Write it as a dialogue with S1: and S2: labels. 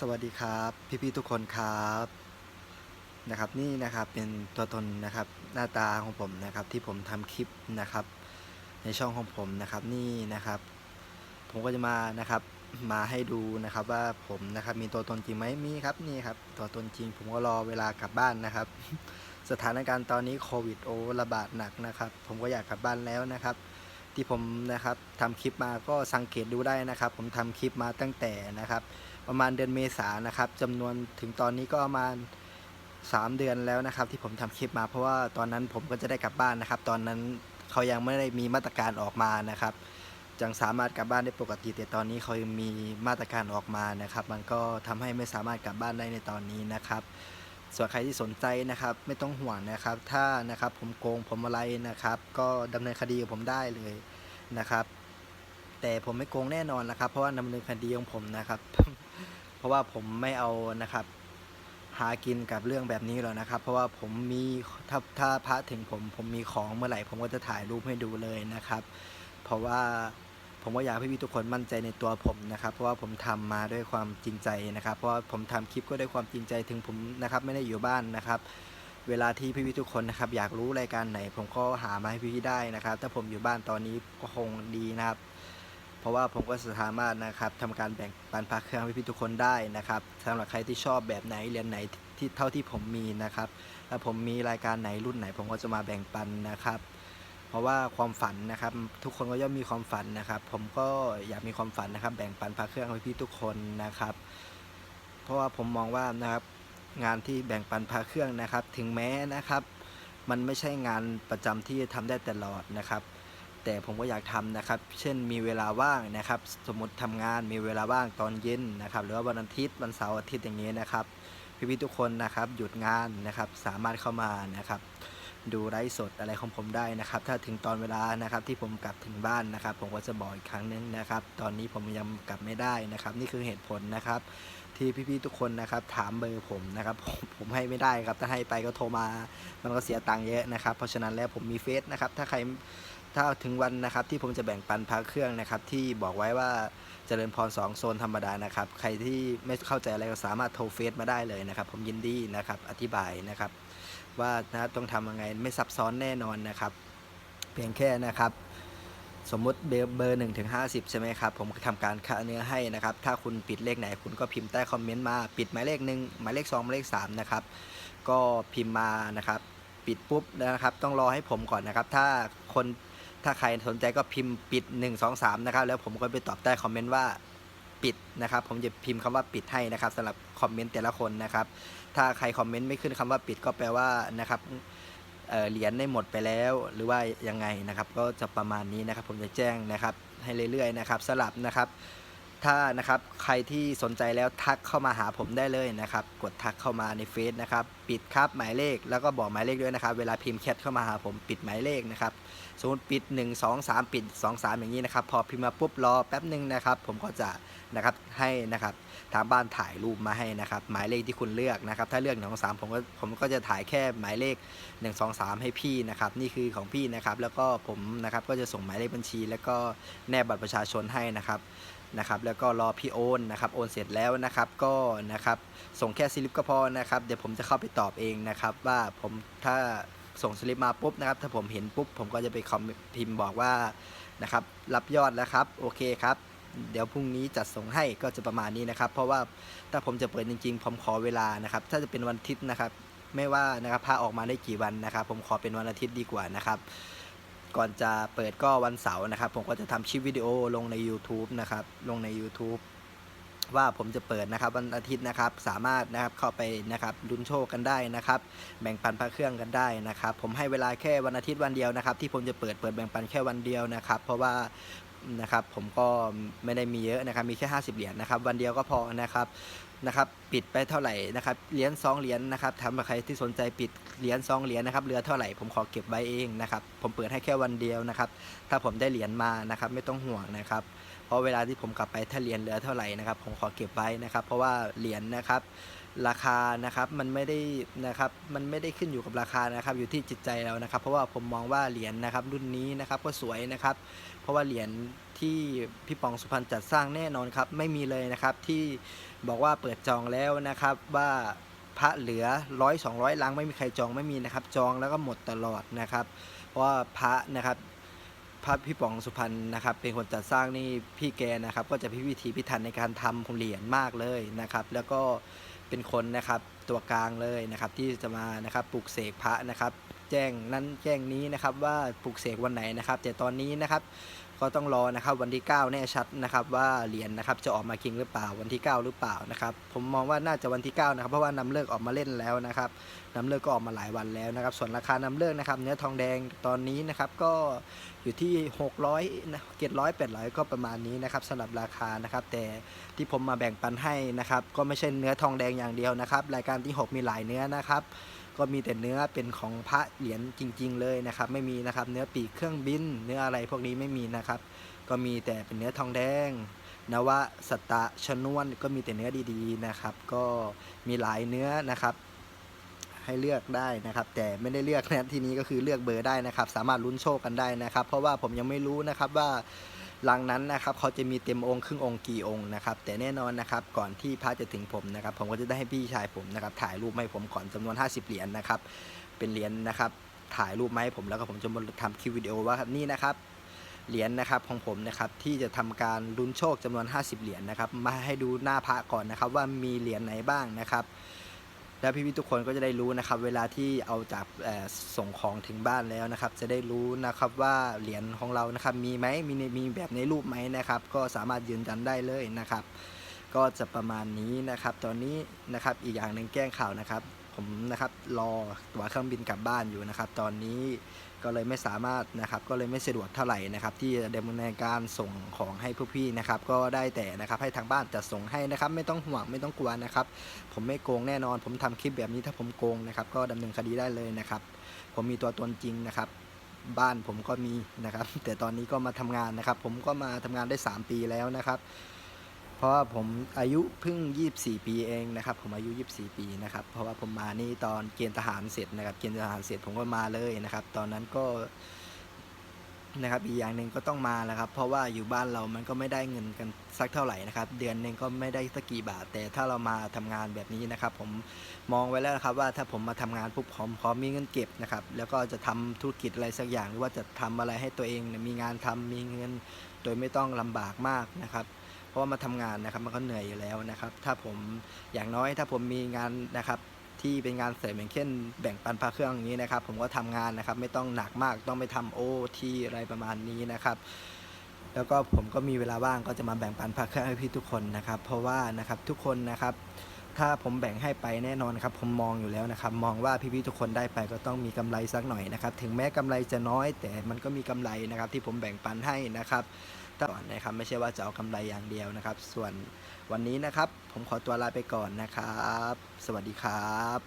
S1: สวัสดีครับพี่ๆทุกคนครับนะครับนี่นะครับเป็นตัวตนนะครับหน้าตาของผมนะครับที่ผมทำคลิปนะครับ ในช่องของผมนะครับนี่นะครับ ผมก็จะมานะครับมาให้ดูนะครับว่าผมนะครับมีตัวตนจริงไหมมีครับนี่ครับตัวตนจริง ผมก็รอเวลากลับบ้านนะครับ สถานการณ์ตอนนี้โควิดโอระบาดหนักนะครับ ผมก็อยากกลับบ้านแล้วนะครับที่ผมนะครับทำคลิปมาก็สังเกตดูได้นะครับ ผมทำคลิปมาตั้งแต่นะครับ ประมาณเดือนเมษานะครับจำนวนถึงตอนนี้ก็ประมาณ 3 เดือนแล้วนะครับ ที่ผมทำคลิปมาเพราะว่าตอนนั้นผมก็จะได้กลับบ้านนะครับ ตอนนั้นเขายังไม่ได้มีมาตรการออกมานะครับยังสามารถกลับบ้านได้ปกติแต่ตอนนี้เขายังมีมาตรการออกมานะครับ มันก็ทำให้ไม่สามารถกลับบ้านได้ในตอนนี้นะครับ ส่วนใครที่สนใจนะครับ ไม่ต้องห่วงนะครับ ถ้านะครับผมโกงผมอะไรนะครับ ก็ดำเนินคดีกับผมได้เลยนะครับ แต่ผมไม่โกงแน่นอนนะครับ เพราะว่าดำเนินคดีของผมนะครับ เพราะว่าผมไม่เอานะครับ หากินกับเรื่องแบบนี้หรอกนะครับ เพราะว่าผมมีถ้าถ้าพระถึงผมผมมีของเมื่อไหร่ ผมก็จะถ่ายรูปให้ดูเลยนะครับ เพราะว่าผมก็อยากให้พี่ทุกคนมั่นใจในตัวผมนะครับ เพราะว่าผมทำมาด้วยความจริงใจนะครับ เพราะว่าผมทำคลิปก็ด้วยความจริงใจถึงผมนะครับ ไม่ได้อยู่บ้านนะครับ เวลาที่พี่ๆทุกคนนะครับ อยากรู้รายการไหน ผมก็หามาให้พี่ๆได้นะครับ ถ้าผมอยู่บ้านตอนนี้ก็คงดีนะครับ ราะว่าผมก็สามารถนะครับทำการแบ่งปันพระเครื่องให้พี่ทุกคนได้นะครับสำหรับใครที่ชอบแบบไหนเรียนไหนที่เท่าที่ผมมีนะครับถ้าผมมีรายการไหนรุ่นไหน ผมก็จะมาแบ่งปันนะครับ เพราะว่าความฝันนะครับ ทุกคนก็ย่อมมีความฝันนะครับ ผมก็อยากมีความฝันนะครับ แบ่งปันพระเครื่องให้พี่ทุกคนนะครับ เพราะว่าผมมองว่านะครับงานที่แบ่งปันพระเครื่องนะครับ ถึงแม้นะครับ มันไม่ใช่งานประจำที่ทำได้ตลอดนะครับ แต่ผมก็อยากทำนะครับ เช่นมีเวลาว่างนะครับ สมมติทำงานมีเวลาว่างตอนเย็นนะครับ หรือว่าวันอาทิตย์วันเสาร์อาทิตย์อย่างนี้นะครับ พี่ๆทุกคนนะครับหยุดงานนะครับสามารถเข้ามานะครับ ดูไลฟ์สดอะไรของผมได้นะครับ ถ้าถึงตอนเวลานะครับที่ผมกลับถึงบ้านนะครับ ผมก็จะบอกอีกครั้งหนึงนะครับ ตอนนี้ผมยังกลับไม่ได้นะครับ นี่คือเหตุผลนะครับที่พี่ๆทุกคนนะครับถามเบอร์ผมนะครับผมผมให้ไม่ได้ครับถ้าให้ไปก็โทรมา มันก็เสียตังค์เยอะนะครับ เพราะฉะนั้นแล้วผมมีเฟซนะครับถ้าใคร ถ้าถึงวันนะครับที่ผมจะแบ่งปันพระเครื่องนะครับ ที่บอกไว้ว่าเจริญพรสองโซนธรรมดานะครับ ใครที่ไม่เข้าใจอะไรก็สามารถโทรเฟซมาได้เลยนะครับ ผมยินดีนะครับ อธิบายนะครับ ว่านะต้องทำยังไงไม่ซับซ้อนแน่นอนนะครับ เพียงแค่นะครับ สมมุติเบอร์หนึ่งถึงห้าสิบใช่ไหมครับ ผมทำการคะเนื้อให้นะครับ ถ้าคุณปิดเลขไหน คุณก็พิมพ์ใต้คอมเมนต์มาปิดหมายเลขหนึ่งหมายเลขสองหมายเลขสามนะครับ ก็พิมพ์มานะครับ ปิดปุ๊บนะครับ ต้องรอให้ผมก่อนนะครับ ถ้าคน ถ้าใครสนใจก็พิมพ์ปิด 1 2 3 นะครับ แล้วผมก็ไปตอบใต้คอมเมนต์ว่าปิดนะครับ ผมจะพิมพ์คำว่าปิดให้นะครับสำหรับคอมเมนต์แต่ละคนนะครับ ถ้าใครคอมเมนต์ไม่ขึ้นคำว่าปิดก็แปลว่านะครับเเหรียญได้หมดไปแล้วหรือว่ายังไงนะครับ ก็จะประมาณนี้นะครับ ผมจะแจ้งนะครับ ให้เรื่อยๆนะครับสลับนะครับถ้านะครับใครที่สนใจแล้วทักเข้ามาหาผมได้เลยนะครับ กดทักเข้ามาในเฟซนะครับ ปิดครับหมายเลขแล้วก็บอกหมายเลขด้วยนะครับ เวลาพิมพ์แชทเข้ามาหาผมปิดหมายเลขนะครับสมมติปิด 1 2 3 ปิด 2 3 อย่างนี้นะครับ พอพิมพ์มาปุ๊บรอแป๊บหนึ่งนะครับ ผมก็จะนะครับให้นะครับทางบ้านถ่ายรูปมาให้นะครับ หมายเลขที่คุณเลือกนะครับ ถ้าเลือกหนึ่งสองสามผมก็ผมก็จะถ่ายแค่หมายเลข 1 2 3 ให้พี่นะครับ นี่คือของพี่นะครับ แล้วก็ผมนะครับก็จะส่งหมายเลขบัญชี แล้วก็แนบบัตรประชาชนให้นะครับนะครับแล้วก็รอพี่โอนนะครับโอนเสร็จแล้วนะครับก็นะครับส่งแค่สลิปก็พอนะครับเดี๋ยวผมจะเข้าไปตอบเองนะครับ ว่าผมถ้าส่งสลิปมาปุ๊บนะครับ ถ้าผมเห็นปุ๊บ ผมก็จะไปคอมพิมพ์บอกว่านะครับ รับยอดแล้วครับ โอเคครับ เดี๋ยวพรุ่งนี้จัดส่งให้ก็จะประมาณนี้นะครับ เพราะว่าถ้าผมจะเปิดจริง ๆ ผมขอเวลานะครับ ถ้าจะเป็นวันอาทิตย์นะครับ ไม่ว่านะครับพาออกมาได้กี่วันนะครับ ผมขอเป็นวันอาทิตย์ดีกว่านะครับก่อนจะเปิดก็วันเสาร์นะครับ ผมก็จะทำคลิปวิดีโอลงใน YouTube นะครับ ลงใน YouTube ว่าผมจะเปิดนะครับวันอาทิตย์นะครับสามารถนะครับเข้าไปนะครับลุ้นโชคกันได้นะครับ แบ่งปันพระเครื่องกันได้นะครับ ผมให้เวลาแค่วันอาทิตย์วันเดียวนะครับ ที่ผมจะเปิดเปิดแบ่งปันแค่วันเดียวนะครับ เพราะว่านะครับผมก็ไม่ได้มีเยอะนะครับมีแค่ 50 เหรียญนะครับ วันเดียวก็พอนะครับ นะครับปิดไปเท่าไหร่นะครับเหรียญสองเหรียญนะครับทำกับใครที่สนใจปิดเหรียญสองเหรียญนะครับเหลือเท่าไหร่ผมขอเก็บไว้เองนะครับผมเปิดให้แค่วันเดียวนะครับถ้าผมได้เหรียญมานะครับไม่ต้องห่วงนะครับเพราะเวลาที่ผมกลับไปถ้าเหรียญเหลือเท่าไหร่นะครับผมขอเก็บไว้นะครับ เพราะว่าเหรียญนะครับราคานะครับมันไม่ได้นะครับมันไม่ได้ขึ้นอยู่กับราคานะครับอยู่ที่จิตใจเรานะครับ เพราะว่าผมมองว่าเหรียญนะครับรุ่นนี้นะครับก็สวยนะครับ เพราะว่าเหรียญ ที่พี่ปองสุพรรณจัดสร้างแน่นอนครับ ไม่มีเลยนะครับที่บอกว่าเปิดจองแล้วนะครับว่าพระเหลือร้อยสองร้อยลังไม่มีใครจองไม่มีนะครับ จองแล้วก็หมดตลอดนะครับ เพราะว่าพระนะครับพระพี่ป๋องสุพรรณนะครับ เป็นคนจัดสร้างนี่พี่แกนะครับ ก็จะพิพิธีพิถันในการทำเหรียญมากเลยนะครับ แล้วก็เป็นคนนะครับตัวกลางเลยนะครับ ที่จะมานะครับปลุกเสกพระนะครับ แจ้งนั้นแจ้งนี้นะครับว่าปลุกเสกวันไหนนะครับ แต่ตอนนี้นะครับ ก็ต้องรอนะครับวันที่ 9 แน่ชัดนะครับว่าเหรียญนะครับจะออกมาคิงหรือเปล่าวันที่ 9 หรือเปล่านะครับผมมองว่าน่าจะวันที่ 9 นะครับเพราะว่านำเลิกออกมาเล่นแล้วนะครับนำเลิกก็ออกมาหลายวันแล้วนะครับส่วนราคานำเลิกนะครับเนื้อทองแดงตอนนี้นะครับก็อยู่ที่ 600นะ700 800ก็ประมาณนี้นะครับสำหรับราคานะครับแต่ที่ผมมาแบ่งปันให้นะครับก็ไม่ใช่เนื้อทองแดงอย่างเดียวนะครับรายการที่ 6 มีหลายเนื้อนะครับ ก็มีแต่เนื้อเป็นของพระเหรียญจริง ๆ เลยนะครับ ไม่มีนะครับ เนื้อปีกเครื่องบิน เนื้ออะไรพวกนี้ไม่มีนะครับ ก็มีแต่เป็นเนื้อทองแดงนวสตะชนวนก็มีแต่เนื้อดีๆนะครับ ก็มีหลายเนื้อนะครับ ให้เลือกได้นะครับ แต่ไม่ได้เลือกนะทีนี้ก็คือเลือกเบอร์ได้นะครับ สามารถลุ้นโชคกันได้นะครับ เพราะว่าผมยังไม่รู้นะครับว่า หลังนั้นนะครับเขาจะมีเต็มองค์ครึ่งองค์กี่องค์นะครับแต่แน่นอนนะครับก่อนที่พระจะถึงผมนะครับผมก็จะได้ให้พี่ชายผมนะครับถ่ายรูปให้ผมก่อนจำนวน 50 เหรียญนะครับเป็นเหรียญนะครับถ่ายรูปมาให้ผมแล้วก็ผมจะมาทำคลิปวิดีโอว่านี่นะครับเหรียญนะครับของผมนะครับที่จะทำการลุ้นโชคจำนวน 50 เหรียญนะครับมาให้ดูหน้าพระก่อนนะครับว่ามีเหรียญไหนบ้างนะครับ แล้วพี่ๆทุกคนก็จะได้รู้นะครับเวลาที่เอาจากส่งของถึงบ้านแล้วนะครับ จะได้รู้นะครับว่าเหรียญของเรานะครับมีไหมมีมีแบบในรูปไหมนะครับ ก็สามารถยืนยันได้เลยนะครับ ก็จะประมาณนี้นะครับ ตอนนี้นะครับอีกอย่างหนึ่งแกล้งข่าวนะครับ ผมนะครับรอตั๋วเครื่องบินกลับบ้านอยู่นะครับ ตอนนี้ก็เลยไม่สามารถนะครับ ก็เลยไม่สะดวกเท่าไหร่นะครับ ที่จะดำเนินการส่งของให้พวกพี่นะครับ ก็ได้แต่นะครับให้ทางบ้านจะส่งให้นะครับ ไม่ต้องห่วงไม่ต้องกลัวนะครับ ผมไม่โกงแน่นอน ผมทำคลิปแบบนี้ถ้าผมโกงนะครับ ก็ดำเนินคดีได้เลยนะครับ ผมมีตัวตนจริงนะครับบ้านผมก็มีนะครับ แต่ตอนนี้ก็มาทำงานนะครับ ผมก็มาทำงานได้ 3 ปีแล้วนะครับ เพราะว่าผมอายุเพิ่ง 24 ปีเองนะครับ ผมอายุ 24 ปีนะครับ เพราะว่าผมมานี่ตอนเกณฑ์ทหารเสร็จนะครับ เกณฑ์ทหารเสร็จผมก็มาเลยนะครับ ตอนนั้นก็นะครับ อีกอย่างหนึ่งก็ต้องมาแล้วครับ เพราะว่าอยู่บ้านเรามันก็ไม่ได้เงินกันสักเท่าไหร่นะครับ เดือนหนึ่งก็ไม่ได้สักกี่บาท แต่ถ้าเรามาทำงานแบบนี้นะครับ ผมมองไว้แล้วครับว่าถ้าผมมาทำงานปุ๊บผมพร้อมมีเงินเก็บนะครับ แล้วก็จะทำธุรกิจอะไรสักอย่างหรือว่าจะทำอะไรให้ตัวเองมีงานทำมีเงิน โดยไม่ต้องลำบากมากนะครับ ราะว่ามาทำงานนะครับมันก็เหนื่อยอยู่แล้วนะครับ ถ้าผมอย่างน้อยถ้าผมมีงานนะครับที่เป็นงานเสริมอย่างเช่นแบ่งปันพระเครื่องอย่างนี้นะครับ ผมก็ทำงานนะครับ ไม่ต้องหนักมากต้องไปทำโอทีอะไรประมาณนี้นะครับแล้วก็ผมก็มีเวลาว่างก็จะมาแบ่งปันพระเครื่องให้พี่ทุกคนนะครับ เพราะว่านะครับทุกคนนะครับ ถ้าผมแบ่งให้ไปแน่นอนครับ ผมมองอยู่แล้วนะครับ มองว่าพี่ๆทุกคนได้ไปก็ต้องมีกำไรสักหน่อยนะครับ ถึงแม้กำไรจะน้อย แต่มันก็มีกำไรนะครับ ที่ผมแบ่งปันให้นะครับ ก่อนนะครับ ไม่ใช่ว่าจะเอากำไรอย่างเดียวนะครับ ส่วนวันนี้นะครับ ผมขอตัวลาไปก่อนนะครับ สวัสดีครับ